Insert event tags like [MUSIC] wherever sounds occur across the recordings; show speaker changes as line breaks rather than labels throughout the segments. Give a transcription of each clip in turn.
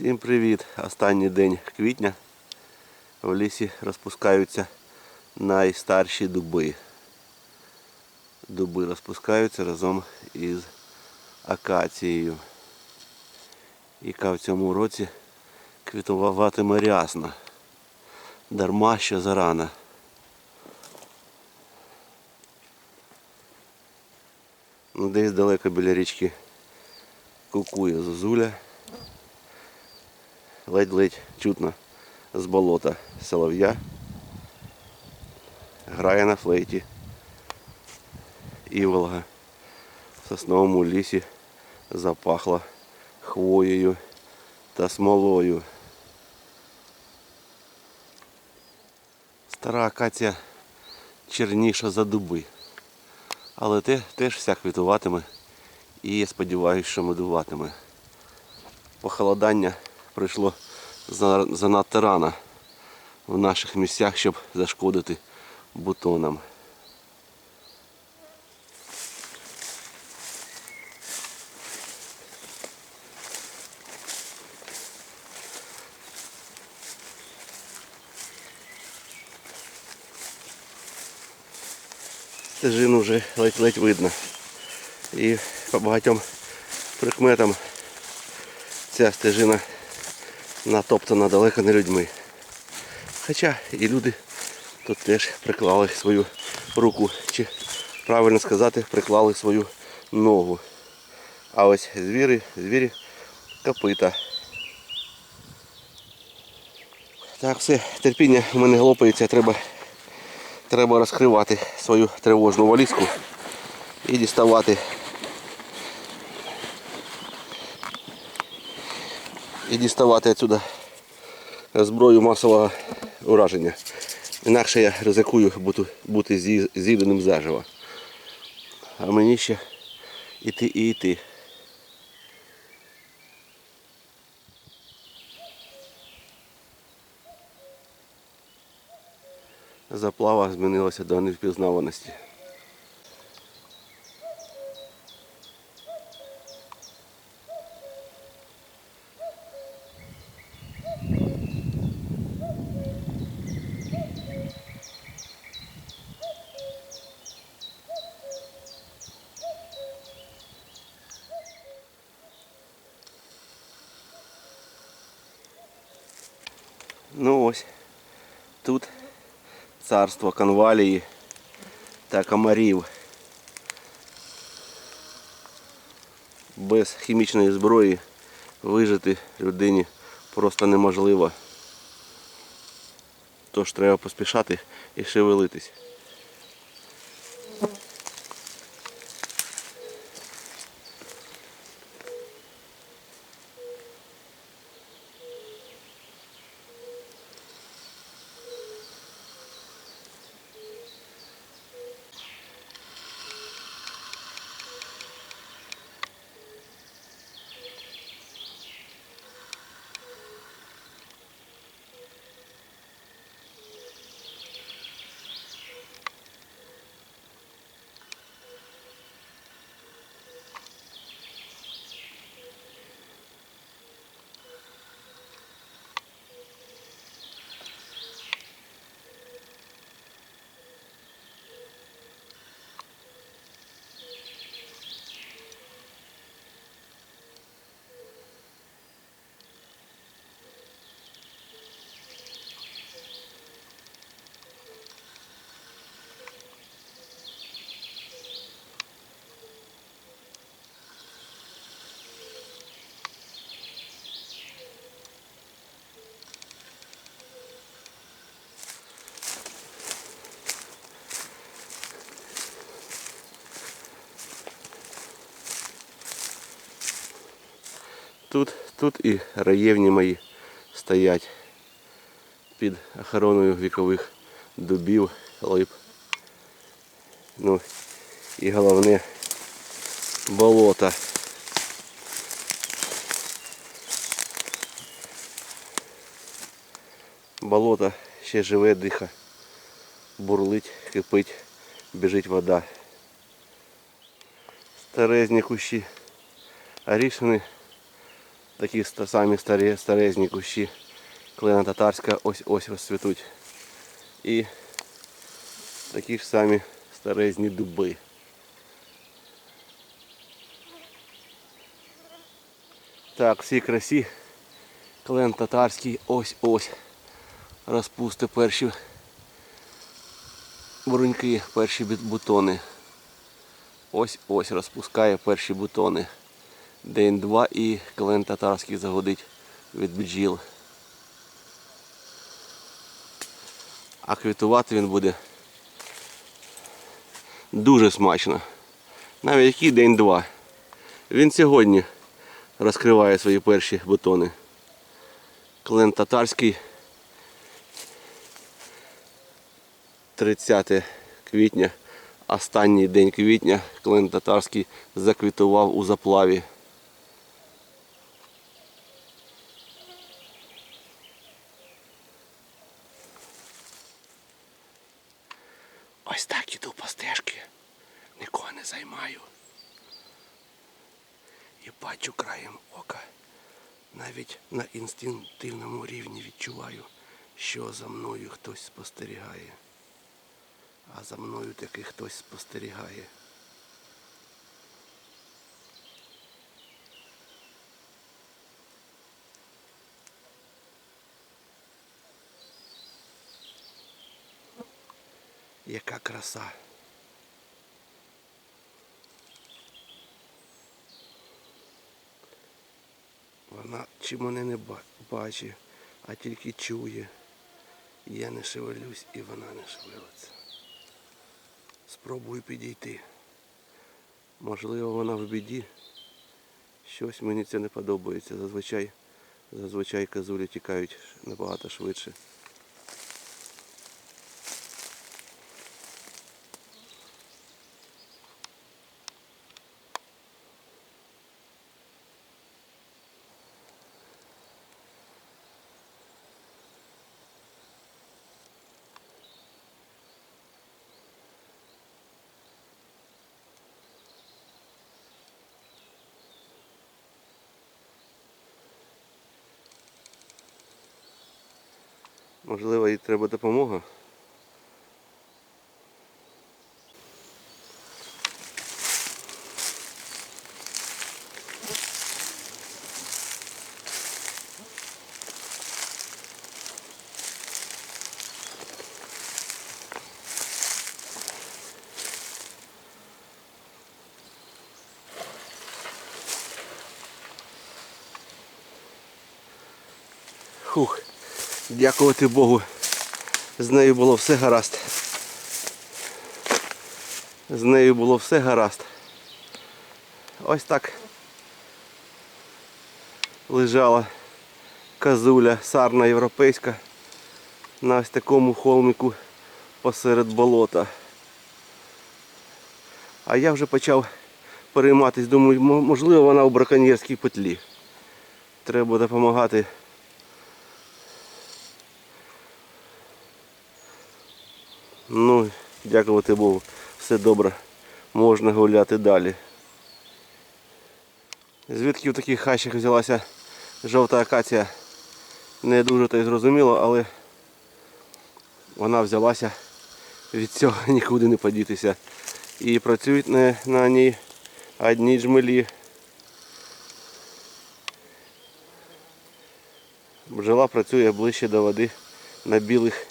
Всім привіт! Останній день квітня. В лісі розпускаються найстарші дуби. Дуби розпускаються разом із акацією. Яка в цьому році квітуватиме рясно. Дарма що зарано. Ну, десь далеко біля річки кукує зозуля. Ледь-ледь чутно з болота солов'я. Грає на флейті. Іволга в сосновому лісі запахла хвоєю та смолою. Стара акація черніша за дуби. Але те теж вся квітуватиме і я сподіваюся, що медуватиме. Похолодання прийшло за- занадто рано в наших місцях, щоб зашкодити бутонам. Стежину вже ледь-ледь видно. І по багатьом прикметам ця стежина натоптана далеко не людьми. Хоча і люди тут теж приклали свою руку, чи правильно сказати, приклали свою ногу. А ось звірі, звірі копита. Так, все, терпіння в мене глопається, треба, треба розкривати свою тривожну валізку і діставати і діставати отсюда зброю масового ураження. Інакше я ризикую бути, бути з'ї- з'їденим заживо. А мені ще іти і йти. Заплава змінилася до невпізнаваності. Ну ось тут царство конвалії та комарів. Без хімічної зброї вижити людині просто неможливо. Тож треба поспішати і шевелитись. Тут, і раєвні мої стоять під охороною вікових дубів, лип. Ну і головне болото. Болото ще живе, диха, бурлить, кипить, біжить вода. Старезні кущі, арішини такі самі старі, старезні кущі. Клена татарська ось ось розцвітуть. І такі ж самі старезні дуби. Так, всі красі. Клен татарський ось ось. Розпусти перші бруньки, перші бутони. Ось ось розпускає перші бутони. День-два і клен татарський загодить від бджіл. А квітувати він буде дуже смачно. Навіть який день-два. Він сьогодні розкриває свої перші бутони. Клен татарський 30 квітня, останній день квітня клен татарський заквітував у заплаві. Ось так іду по стежки, нікого не займаю. І бачу краєм ока. Навіть на інстинктивному рівні відчуваю, що за мною хтось спостерігає. А за мною таки хтось спостерігає. Яка краса. Вона чи мене не бачить, а тільки чує. Я не шевелюсь і вона не шевелиться. Спробую підійти. Можливо, вона в біді. Щось мені це не подобається. Зазвичай, зазвичай козулі тікають набагато швидше. Можливо, їй треба допомога. Хух, дякувати Богу. З нею було все гаразд. З нею було все гаразд. Ось так лежала козуля сарна європейська на ось такому холмику посеред болота. А я вже почав перейматись, думаю, можливо вона у браконьєрській петлі. Треба допомагати. Ну, дякувати Богу, все добре. Можна гуляти далі. Звідки в таких хащах взялася жовта акація, не дуже то й зрозуміло, але вона взялася від цього [LAUGHS] нікуди не подітися. І працюють на, на ній одні джмелі. Бджола працює ближче до води на білих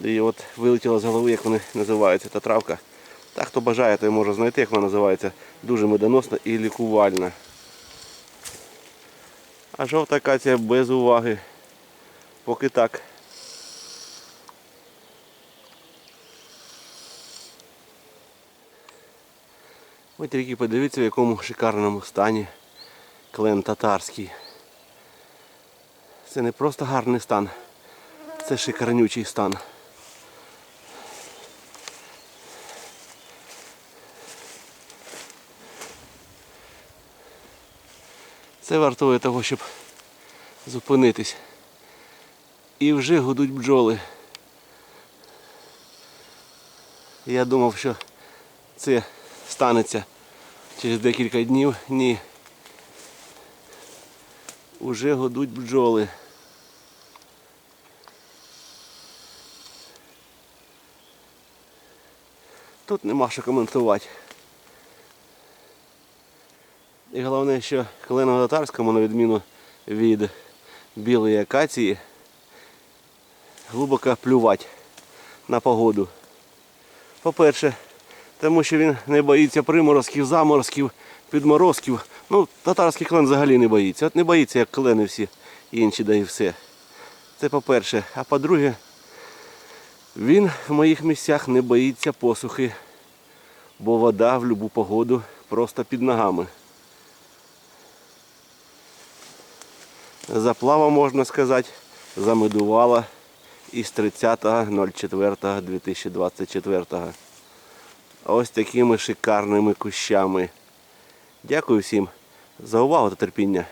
і от вилетіла з голови, як вони називаються, та травка. Та хто бажає, той може знайти, як вона називається. Дуже медоносна і лікувальна. А жовта акація без уваги. Поки так. Ви тільки подивіться, в якому шикарному стані клен татарський. Це не просто гарний стан, це шикарнючий стан. Це вартує того, щоб зупинитись. І вже гудуть бджоли. Я думав, що це станеться через декілька днів. Ні. Уже годуть бджоли. Тут нема що коментувати. І головне, що кленово-татарському, на відміну від білої акації, глибоко плювати на погоду. По-перше, тому що він не боїться приморозків, заморозків, підморозків. Ну, татарський клен взагалі не боїться. От не боїться, як клени всі інші, да і все. Це по-перше. А по-друге, він в моїх місцях не боїться посухи, бо вода в будь-яку погоду просто під ногами. Заплава, можна сказати, замедувала із 30.04.2024. Ось такими шикарними кущами. Дякую всім за увагу та терпіння.